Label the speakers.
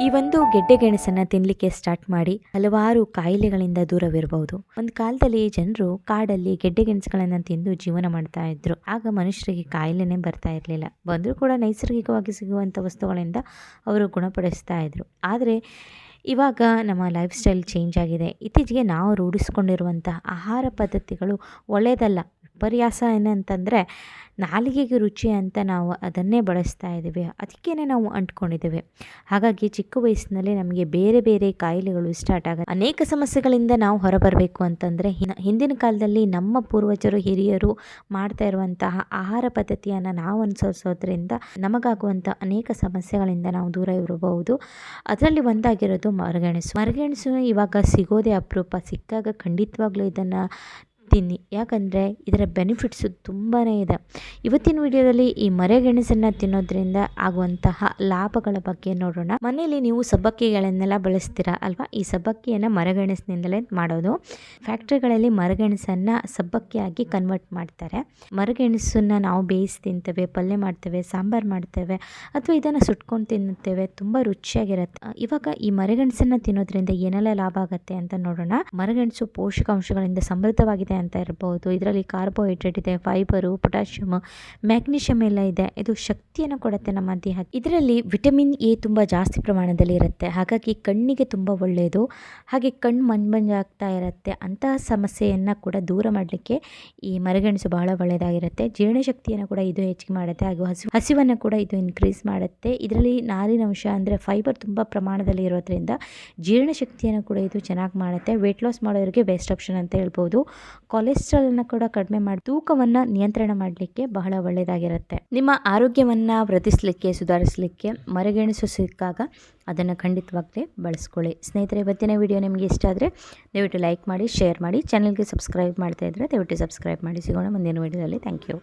Speaker 1: ಈ ಒಂದು ಗೆಡ್ಡೆ ಗೆಣಸನ್ನ ತಿನ್ಲಿಕ್ಕೆ ಸ್ಟಾರ್ಟ್ ಮಾಡಿ ಹಲವಾರು ಕಾಯಿಲೆಗಳಿಂದ ದೂರವಿರಬಹುದು. ಒಂದು ಕಾಲದಲ್ಲಿ ಜನರು ಕಾಡಲ್ಲಿ ಗೆಡ್ಡೆ ಗೆಣಸುಗಳನ್ನ ತಿಂದು ಜೀವನ ಮಾಡ್ತಾ ಇದ್ರು. ಆಗ ಮನುಷ್ಯರಿಗೆ ಕಾಯಿಲೆನೇ ಬರ್ತಾ ಇರಲಿಲ್ಲ. ಬಂದರೂ ಕೂಡ ನೈಸರ್ಗಿಕವಾಗಿ ಸಿಗುವಂಥ ವಸ್ತುಗಳಿಂದ ಅವರು ಗುಣಪಡಿಸ್ತಾ ಇದ್ರು. ಆದರೆ ಇವಾಗ ನಮ್ಮ ಲೈಫ್ ಸ್ಟೈಲ್ ಚೇಂಜ್ ಆಗಿದೆ. ಇತ್ತೀಚೆಗೆ ನಾವು ರೂಢಿಸ್ಕೊಂಡಿರುವಂತಹ ಆಹಾರ ಪದ್ಧತಿಗಳು ಒಳ್ಳೆಯದಲ್ಲ ವಿಪರ್ಯಾಸ ಏನಂತಂದರೆ ನಾಲಿಗೆಗೆ ರುಚಿ ಅಂತ ನಾವು ಅದನ್ನೇ ಬಳಸ್ತಾ ಇದ್ದೀವಿ. ಅದಕ್ಕೇ ನಾವು ಅಂಟ್ಕೊಂಡಿದ್ದೇವೆ. ಹಾಗಾಗಿ ಚಿಕ್ಕ ವಯಸ್ಸಿನಲ್ಲಿ ನಮಗೆ ಬೇರೆ ಬೇರೆ ಕಾಯಿಲೆಗಳು ಸ್ಟಾರ್ಟ್ ಆಗುತ್ತೆ ಅನೇಕ ಸಮಸ್ಯೆಗಳಿಂದ ನಾವು ಹೊರಬರಬೇಕು ಅಂತಂದರೆ ಹಿಂದಿನ ಕಾಲದಲ್ಲಿ ನಮ್ಮ ಪೂರ್ವಜರು, ಹಿರಿಯರು ಮಾಡ್ತಾ ಇರುವಂತಹ ಆಹಾರ ಪದ್ಧತಿಯನ್ನು ನಾವು ಅನುಸರಿಸೋದ್ರಿಂದ ನಮಗಾಗುವಂಥ ಅನೇಕ ಸಮಸ್ಯೆಗಳಿಂದ ನಾವು ದೂರ ಇರಬಹುದು. ಅದರಲ್ಲಿ ಒಂದಾಗಿರೋದು ಮರಗೆಣಸು. ಮರಗೆಣಸು ಇವಾಗ ಸಿಗೋದೇ ಅಪರೂಪ. ಸಿಕ್ಕಾಗ ಖಂಡಿತವಾಗ್ಲೂ ಇದನ್ನು ತಿನ್ನಿ ಯಾಕಂದರೆ ಇದರ ಬೆನಿಫಿಟ್ಸು ತುಂಬಾ ಇದೆ. ಇವತ್ತಿನ ವಿಡಿಯೋದಲ್ಲಿ ಈ ಮರೆಗೆಣಸನ್ನು ತಿನ್ನೋದ್ರಿಂದ ಆಗುವಂತಹ ಲಾಭಗಳ ಬಗ್ಗೆ ನೋಡೋಣ. ಮನೆಯಲ್ಲಿ ನೀವು ಸಬ್ಬಕ್ಕಿಗಳನ್ನೆಲ್ಲ ಬಳಸ್ತೀರಾ ಅಲ್ವಾ? ಈ ಸಬ್ಬಕ್ಕಿಯನ್ನು ಮರಗೆಣಸಿನಿಂದಲೇ ಮಾಡೋದು. ಫ್ಯಾಕ್ಟ್ರಿಗಳಲ್ಲಿ ಮರಗೆಣಸನ್ನು ಸಬ್ಬಕ್ಕಿಯಾಗಿ ಕನ್ವರ್ಟ್ ಮಾಡ್ತಾರೆ. ಮರಗೆಣಸನ್ನು ನಾವು ಬೇಯಿಸಿ ತಿಂತೇವೆ, ಪಲ್ಯ ಮಾಡ್ತೇವೆ, ಸಾಂಬಾರು ಮಾಡ್ತೇವೆ ಅಥವಾ ಇದನ್ನು ಸುಟ್ಕೊಂಡು ತಿನ್ನುತ್ತೇವೆ, ತುಂಬ ರುಚಿಯಾಗಿರುತ್ತೆ. ಇವಾಗ ಈ ಮರಗೆಣಸನ್ನು ತಿನ್ನೋದ್ರಿಂದ ಏನೆಲ್ಲ ಲಾಭ ಆಗುತ್ತೆ ಅಂತ ನೋಡೋಣ. ಮರಗೆಣಸು ಪೋಷಕಾಂಶಗಳಿಂದ ಸಮೃದ್ಧವಾಗಿದೆ ಅಂತ ಇರ್ಬೋದು. ಇದರಲ್ಲಿ ಕಾರ್ಬೋಹೈಡ್ರೇಟ್ ಇದೆ ಫೈಬರು ಪೊಟ್ಯಾಷಿಯಮ್ ಮ್ಯಾಗ್ನೀಷಿಯಮ್ ಎಲ್ಲ ಇದೆ. ಇದು ಶಕ್ತಿಯನ್ನು ಕೊಡುತ್ತೆ ನಮ್ಮ ದೇಹಕ್ಕೆ. ಇದರಲ್ಲಿ ವಿಟಮಿನ್ ಎ ತುಂಬ ಜಾಸ್ತಿ ಪ್ರಮಾಣದಲ್ಲಿ ಇರುತ್ತೆ. ಹಾಗಾಗಿ ಕಣ್ಣಿಗೆ ತುಂಬ ಒಳ್ಳೆಯದು ಹಾಗೆ ಕಣ್ಣು ಮಂಜಾಗ್ತಾ ಇರುತ್ತೆ. ಅಂತಹ ಸಮಸ್ಯೆಯನ್ನು ಕೂಡ ದೂರ ಮಾಡಲಿಕ್ಕೆ ಈ ಮರಗೆಣಸು ಬಹಳ ಒಳ್ಳೆಯದಾಗಿರುತ್ತೆ. ಜೀರ್ಣಶಕ್ತಿಯನ್ನು ಕೂಡ ಇದು ಹೆಚ್ಚಿಗೆ ಮಾಡುತ್ತೆ. ಹಾಗೂ ಹಸಿವು ಹಸಿವನ್ನು ಕೂಡ ಇದು ಇನ್ಕ್ರೀಸ್ ಮಾಡುತ್ತೆ. ಇದರಲ್ಲಿ ನಾರಿನಂಶ ಅಂದರೆ ಫೈಬರ್ ತುಂಬ ಪ್ರಮಾಣದಲ್ಲಿ ಇರೋದ್ರಿಂದ ಜೀರ್ಣಶಕ್ತಿಯನ್ನು ಕೂಡ ಇದು ಚೆನ್ನಾಗಿ ಮಾಡುತ್ತೆ. ವೆಯ್ಟ್ ಲಾಸ್ ಮಾಡೋರಿಗೆ ಬೆಸ್ಟ್ ಆಪ್ಷನ್ ಅಂತ ಹೇಳ್ಬೋದು. ಕೊಲೆಸ್ಟ್ರಾಲನ್ನು ಕೂಡ ಕಡಿಮೆ ಮಾಡಿ, ತೂಕವನ್ನು ನಿಯಂತ್ರಣ ಮಾಡಲಿಕ್ಕೆ ಬಹಳ ಒಳ್ಳೆಯದಾಗಿರುತ್ತೆ ನಿಮ್ಮ ಆರೋಗ್ಯವನ್ನು ವೃದ್ಧಿಸಲಿಕ್ಕೆ, ಸುಧಾರಿಸಲಿಕ್ಕೆ ಮರಗೆಣಸು ಸಿಕ್ಕಾಗ ಅದನ್ನು ಖಂಡಿತವಾಗಲೇ ಬಳಸ್ಕೊಳ್ಳಿ. ಸ್ನೇಹಿತರೆ, ಇವತ್ತಿನ ವಿಡಿಯೋ ನಿಮಗೆ ಇಷ್ಟ ಆದರೆ ದಯವಿಟ್ಟು ಲೈಕ್ ಮಾಡಿ, ಶೇರ್ ಮಾಡಿ ಚಾನಲ್ಗೆ ಸಬ್ಸ್ಕ್ರೈಬ್ ಮಾಡ್ತಾ ಇದ್ದರೆ ದಯವಿಟ್ಟು ಸಬ್ಸ್ಕ್ರೈಬ್ ಮಾಡಿ. ಸಿಗೋಣ ಮುಂದಿನ ವಿಡಿಯೋದಲ್ಲಿ. Thank you